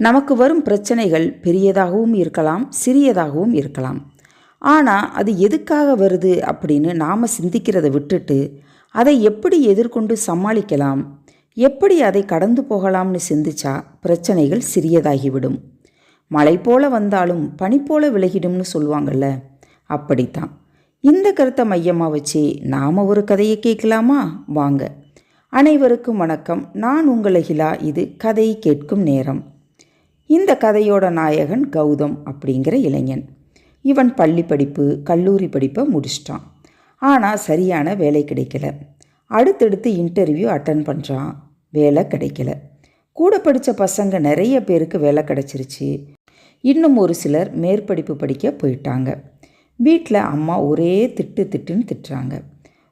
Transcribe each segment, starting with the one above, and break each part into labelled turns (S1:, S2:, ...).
S1: நமக்கு வரும் பிரச்சனைகள் பெரியதாகவும் இருக்கலாம் சிறியதாகவும் இருக்கலாம். ஆனால் அது எதுக்காக வருது அப்படின்னு நாம் சிந்திக்கிறத விட்டுட்டு அதை எப்படி எதிர்கொண்டு சமாளிக்கலாம் எப்படி அதை கடந்து போகலாம்னு சிந்திச்சா பிரச்சனைகள் சிறியதாகிவிடும். மழை போல வந்தாலும் பனி போல விலகிடும்னு சொல்லுவாங்கள்ல அப்படித்தான். இந்த கருத்தை மையமாக வச்சு நாம் ஒரு கதையை கேட்கலாமா? வாங்க. அனைவருக்கும் வணக்கம். நான் உங்கள் அகிலா. இது கதை கேட்கும் நேரம். இந்த கதையோட நாயகன் கௌதம் அப்படிங்கிற இளைஞன். இவன் பள்ளி படிப்பு கல்லூரி படிப்பை முடிச்சிட்டான். ஆனால் சரியான வேலை கிடைக்கல. அடுத்தடுத்து இன்டர்வியூ அட்டன் பண்ணுறான் வேலை கிடைக்கல. கூட படித்த பசங்க நிறைய பேருக்கு வேலை கிடச்சிருச்சு. இன்னும் ஒரு சிலர் மேற்படிப்பு படிக்க போயிட்டாங்க. வீட்டில் அம்மா ஒரே திட்டு திட்டுன்னு திட்டுறாங்க.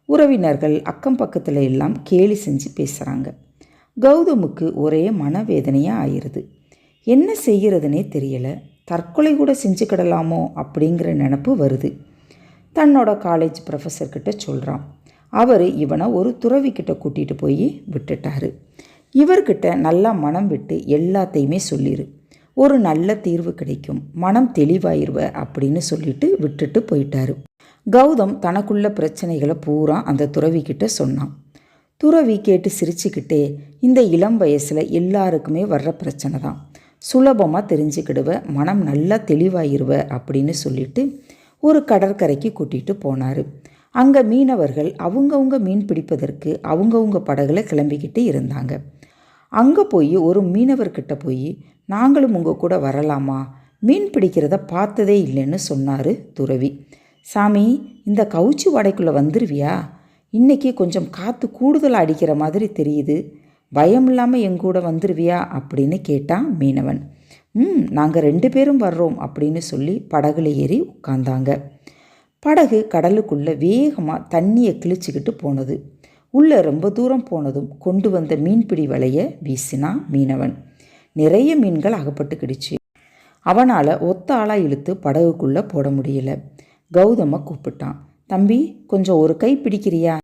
S1: உறவினர்கள் அக்கம் பக்கத்தில் எல்லாம் கேலி செஞ்சு பேசுகிறாங்க கௌதமுக்கு ஒரே மனவேதனையாக ஆயிடுது. என்ன செய்கிறதுனே தெரியலை. தற்கொலை கூட செஞ்சுக்கிடலாமோ அப்படிங்கிற நினப்பு வருது. தன்னோட காலேஜ் ப்ரொஃபஸர்கிட்ட சொல்கிறான் அவர் இவனை ஒரு துறவிக்கிட்ட கூட்டிகிட்டு போய் விட்டுட்டாரு. இவர்கிட்ட நல்லா மனம் விட்டு எல்லாத்தையுமே சொல்லிடு ஒரு நல்ல தீர்வு கிடைக்கும். மனம் தெளிவாயிருவ அப்படின்னு சொல்லிட்டு விட்டுட்டு போயிட்டாரு. கௌதம் தனக்குள்ள பிரச்சனைகளை பூரா அந்த துறவிக்கிட்ட சொன்னான். துறவி கேட்டு சிரிச்சுக்கிட்டே இந்த இளம் வயசில் எல்லாருக்குமே வர்ற பிரச்சனை தான். சுலபமாக தெரிஞ்சுக்கிடுவ மனம் நல்லா தெளிவாயிருவ அப்படின்னு சொல்லிட்டு ஒரு கடற்கரைக்கு கூட்டிகிட்டு போனார். அங்கே மீனவர்கள் அவங்கவுங்க மீன் பிடிப்பதற்கு அவங்கவுங்க படகுல கிளம்பிக்கிட்டு இருந்தாங்க. அங்கே போய் ஒரு மீனவர்கிட்ட போய் நாங்களும் உங்கள் கூட வரலாமா? மீன் பிடிக்கிறத பார்த்ததே இல்லைன்னு சொன்னார் துறவி. சாமி இந்த கவுச்சி வடைக்குள்ளே வந்துருவியா? இன்றைக்கி கொஞ்சம் காற்று கூடுதலாக அடிக்கிற மாதிரி தெரியுது. பயம் இல்லாமல் எங்கூட வந்துடுவியா அப்படின்னு கேட்டான் மீனவன். ம் நாங்கள் ரெண்டு பேரும் வர்றோம் அப்படின்னு சொல்லி படகுல ஏறி உட்காந்தாங்க படகு கடலுக்குள்ளே வேகமாக தண்ணியை கிழிச்சிக்கிட்டு போனது. உள்ளே ரொம்ப தூரம் போனதும் கொண்டு வந்த மீன்பிடி வலையை வீசினான் மீனவன். நிறைய மீன்கள் அகப்பட்டுக்கிடுச்சு. அவனால் ஒத்த ஆளாக இழுத்து படகுக்குள்ளே போட முடியல. கௌதம கூப்பிட்டான். தம்பி கொஞ்சம் ஒரு கை பிடிக்கிறியா?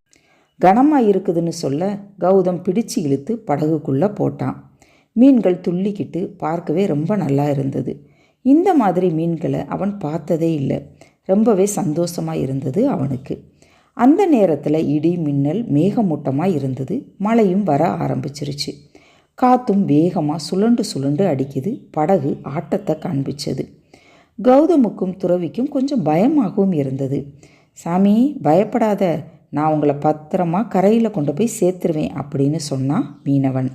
S1: கனமாக இருக்குதுன்னு சொல்ல கௌதம் பிடிச்சு இழுத்து படகுக்குள்ளே போட்டான். மீன்கள் துள்ளிக்கிட்டு பார்க்கவே ரொம்ப நல்லா இருந்தது. இந்த மாதிரி மீன்களை அவன் பார்த்ததே இல்லை. ரொம்பவே சந்தோஷமாக இருந்தது அவனுக்கு. அந்த நேரத்தில் இடி மின்னல் மேகமூட்டமாக இருந்தது. மழையும் வர ஆரம்பிச்சிருச்சு. காற்றும் வேகமாக சுழண்டு சுழண்டு அடிக்குது. படகு ஆட்டத்தை காண்பிச்சது. கௌதமுக்கும் துறவிக்கும் கொஞ்சம் பயமாகவும் இருந்தது. சாமி பயப்படாத. நான் உங்களை பத்திரமா கரையில் கொண்டு போய் சேர்த்துருவேன் அப்படின்னு சொன்னான் மீனவன்.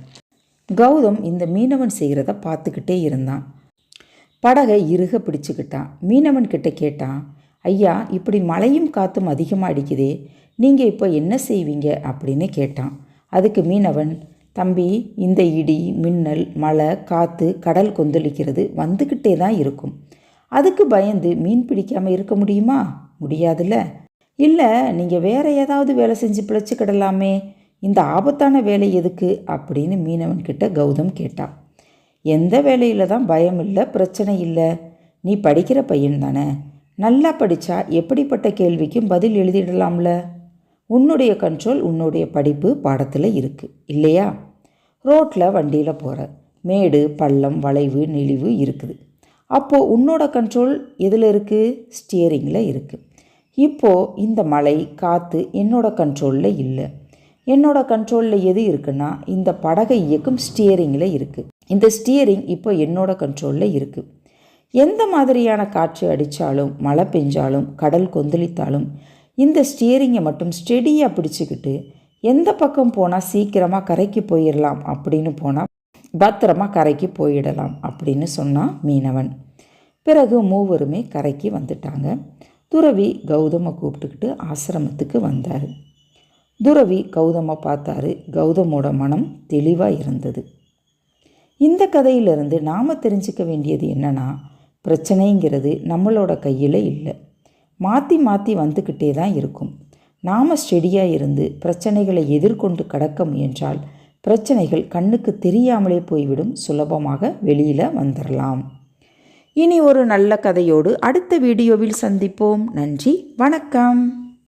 S1: கௌதம் இந்த மீனவன் செய்கிறத பார்த்துக்கிட்டே இருந்தான். படகை இறுக பிடிச்சுக்கிட்டான். மீனவன் கிட்ட கேட்டான் ஐயா இப்படி மழையும் காற்றும் அதிகமாக அடிக்குதே நீங்கள் இப்போ என்ன செய்வீங்க? அப்படின்னு கேட்டான். அதுக்கு மீனவன் தம்பி இந்த இடி மின்னல் மழை காற்று கடல் கொந்தளிக்கிறது வந்துக்கிட்டே தான் இருக்கும். அதுக்கு பயந்து மீன் பிடிக்காமல் இருக்க முடியுமா? முடியாதுல்ல. இல்லை நீங்கள் வேறு ஏதாவது வேலை செஞ்சு பிழைச்சிக்கிடலாமே இந்த ஆபத்தான வேலை எதுக்கு? அப்படின்னு மீனவன்கிட்ட கௌதம் கேட்டான் எந்த வேலையில் தான் பயம் இல்லை பிரச்சனை இல்லை நீ படிக்கிற பையன் தானே. நல்லா படித்தா எப்படிப்பட்ட கேள்விக்கும் பதில் எழுதிடலாம்ல? உன்னுடைய கண்ட்ரோல் உன்னுடைய படிப்பு பாடத்தில் இருக்குது இல்லையா? ரோட்டில் வண்டியில் போகிற மேடு பள்ளம் வளைவு நெளிவு இருக்குது. அப்போது உன்னோட கண்ட்ரோல் எதில் இருக்குது ஸ்டியரிங்கில் இருக்குது இப்போது இந்த மழை காற்று என்னோட கண்ட்ரோலில் இல்லை. என்னோட கண்ட்ரோலில் எது இருக்குன்னா இந்த படகை இயக்கும் ஸ்டியரிங்கில் இருக்குது இந்த ஸ்டியரிங் இப்போ என்னோட கண்ட்ரோலில் இருக்குது எந்த மாதிரியான காற்று அடித்தாலும் மழை பெஞ்சாலும் கடல் கொந்தளித்தாலும் இந்த ஸ்டியரிங்கை மட்டும் ஸ்டெடியாக பிடிச்சிக்கிட்டு எந்த பக்கம் போனால் சீக்கிரமாக கரைக்கு போயிடலாம் அப்படின்னு போனால் பத்திரமா கரைக்கு போயிடலாம் அப்படின்னு சொன்னான் மீனவன். பிறகு மூவருமே கரைக்கு வந்துட்டாங்க. துறவி கௌதமை கூப்பிட்டுக்கிட்டு ஆசிரமத்துக்கு வந்தார். துறவி கௌதமை பார்த்தாரு கௌதமோட மனம் தெளிவாக இருந்தது. இந்த கதையிலிருந்து நாம் தெரிஞ்சுக்க வேண்டியது என்னென்னா பிரச்சனைங்கிறது நம்மளோட கையில் இல்லை. மாற்றி மாற்றி வந்துக்கிட்டே தான் இருக்கும். நாம் ஸ்டெடியாக இருந்து பிரச்சனைகளை எதிர்கொண்டு கடக்க முயன்றால் பிரச்சனைகள் கண்ணுக்கு தெரியாமலே போய்விடும் சுலபமாக வெளியில் வந்துடலாம் இனி ஒரு நல்ல கதையோடு அடுத்த வீடியோவில் சந்திப்போம். நன்றி வணக்கம்.